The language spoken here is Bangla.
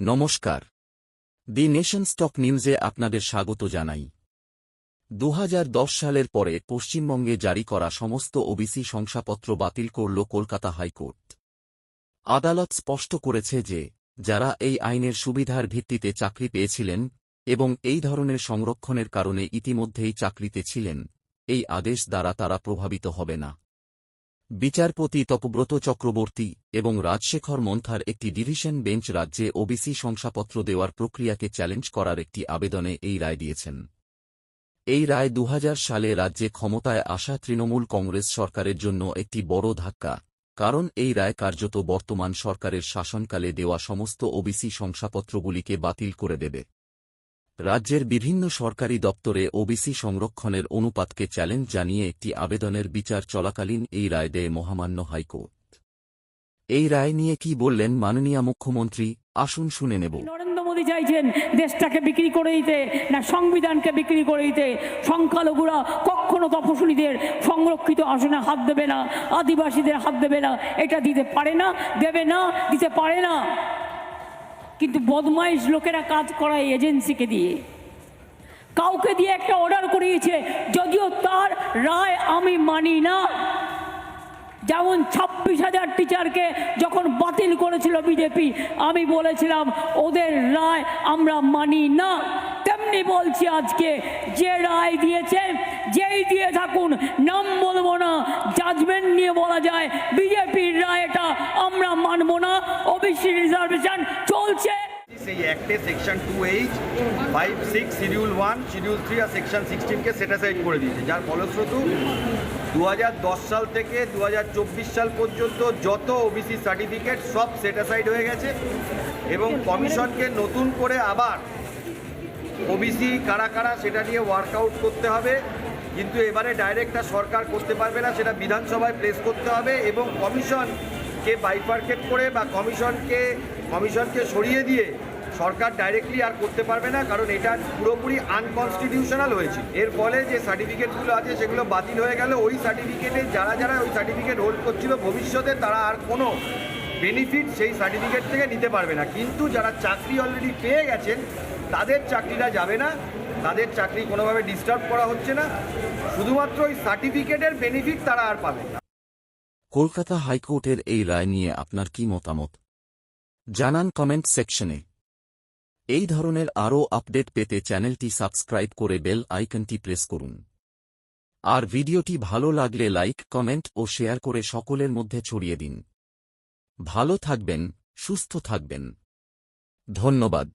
নমস্কার। দি নেশন স্টক নিউজে আপনাদের স্বাগত জানাই। দু হাজার দশ সালের পরে পশ্চিমবঙ্গে জারি করা সমস্ত ওবিসি শংসাপত্র বাতিল করল কলকাতা হাইকোর্ট। আদালত স্পষ্ট করেছে যে, যারা এই আইনের সুবিধার ভিত্তিতে চাকরি পেয়েছিলেন এবং এই ধরনের সংরক্ষণের কারণে ইতিমধ্যেই চাকরিতে ছিলেন, এই আদেশ দ্বারা তারা প্রভাবিত হবে না। বিচারপতি তপব্রত চক্রবর্তী এবং রাজশেখর মন্থার একটি ডিভিশন বেঞ্চ রাজ্যে ওবিসি শংসাপত্র দেওয়ার প্রক্রিয়াকে চ্যালেঞ্জ করার একটি আবেদনে এই রায় দিয়েছেন। এই রায় দু হাজার সালে রাজ্যে ক্ষমতায় আসা তৃণমূল কংগ্রেস সরকারের জন্য একটি বড় ধাক্কা, কারণ এই রায় কার্যত বর্তমান সরকারের শাসনকালে দেওয়া সমস্ত ওবিসি শংসাপত্রগুলিকে বাতিল করে দেবে। রাজ্যের বিভিন্ন সরকারি দপ্তরে ওবিসি সংরক্ষণের অনুপাতকে চ্যালেঞ্জ জানিয়ে একটি আবেদনের বিচার চলাকালীন এই রায় দেয় মহামান্য হাইকোর্ট। এই রায় নিয়ে কি বললেন মাননীয় মুখ্যমন্ত্রী? আসুন শুনে নেব। নরেন্দ্র মোদী চাইছেন দেশটাকে বিক্রি করে দিতে, না সংবিধানকে বিক্রি করে দিতে। সংখ্যালঘুরা কখনো তপশিলীদের সংরক্ষিত আসনে হাত দেবে না, আদিবাসীদের হাত দেবে না। এটা দিতে পারে না, দেবে না, দিতে পারে না। কিন্তু বদমাইশ লোকেরা কাজ করায় এজেন্সিকে দিয়ে। কাউকে দিয়ে একটা অর্ডার করিয়েছে, যদিও তার রায় আমি মানি না। যেমন ছাব্বিশ হাজার টিচারকে যখন বাতিল করেছিল বিজেপি আমি বলেছিলাম, ওদের রায় আমরা মানি না। তেমনি বলছি আজকে, যে রায় দিয়েছে, যেই দিয়ে থাকুন, নাম বলব না। জাজমেন্ট নিয়ে বলা যায় বিজেপির ওবিসি রিজার্ভেশন চলছে। সেই অ্যাক্টে section two H five six schedule one schedule three আর সেকশন সিক্সটিনকে সেটাসাইড করে দিয়েছে। যার ফলশ্রুত দু সাল থেকে দু হাজার চব্বিশ সাল পর্যন্ত যত ওবিসি সার্টিফিকেট সব সেটাসাইড হয়ে গেছে এবং কমিশনকে নতুন করে আবার ওবিসি কারা কারা সেটা নিয়ে ওয়ার্কআউট করতে হবে। কিন্তু এবারে ডাইরেক্ট সরকার করতে পারবে না, সেটা বিধানসভায় প্লেস করতে হবে এবং কমিশনকে বাইফার্কেট করে বা কমিশনকে কমিশনকে সরিয়ে দিয়ে সরকার ডাইরেক্টলি আর করতে পারবে না, কারণ এটা পুরোপুরি আনকনস্টিটিউশনাল হয়েছে। এর ফলে যে সার্টিফিকেটগুলো আছে, সেগুলো বাতিল হয়ে গেল। ওই সার্টিফিকেটে যারা যারা ওই সার্টিফিকেট হোল্ড করছিল, ভবিষ্যতে তারা আর কোনো বেনিফিট সেই সার্টিফিকেট থেকে নিতে পারবে না। কিন্তু যারা চাকরি অলরেডি পেয়ে গেছেন, তাদের চাকরিটা যাবে না। তাদের চাকরি কোনোভাবে ডিস্টার্ব করা হচ্ছে না। শুধুমাত্র ওই সার্টিফিকেটের বেনিফিট তারা আর পাবে না। কলকাতা হাইকোর্টের এই রায় নিয়ে আপনার কি মতামত? জানান কমেন্ট সেকশনে। এই ধরনের আরও আপডেট পেতে চ্যানেলটি সাবস্ক্রাইব করে বেল আইকনটি প্রেস করুন। আর ভিডিওটি ভালো লাগলে লাইক, কমেন্ট ও শেয়ার করে সকলের মধ্যে ছড়িয়ে দিন। ভালো থাকবেন, সুস্থ থাকবেন। ধন্যবাদ।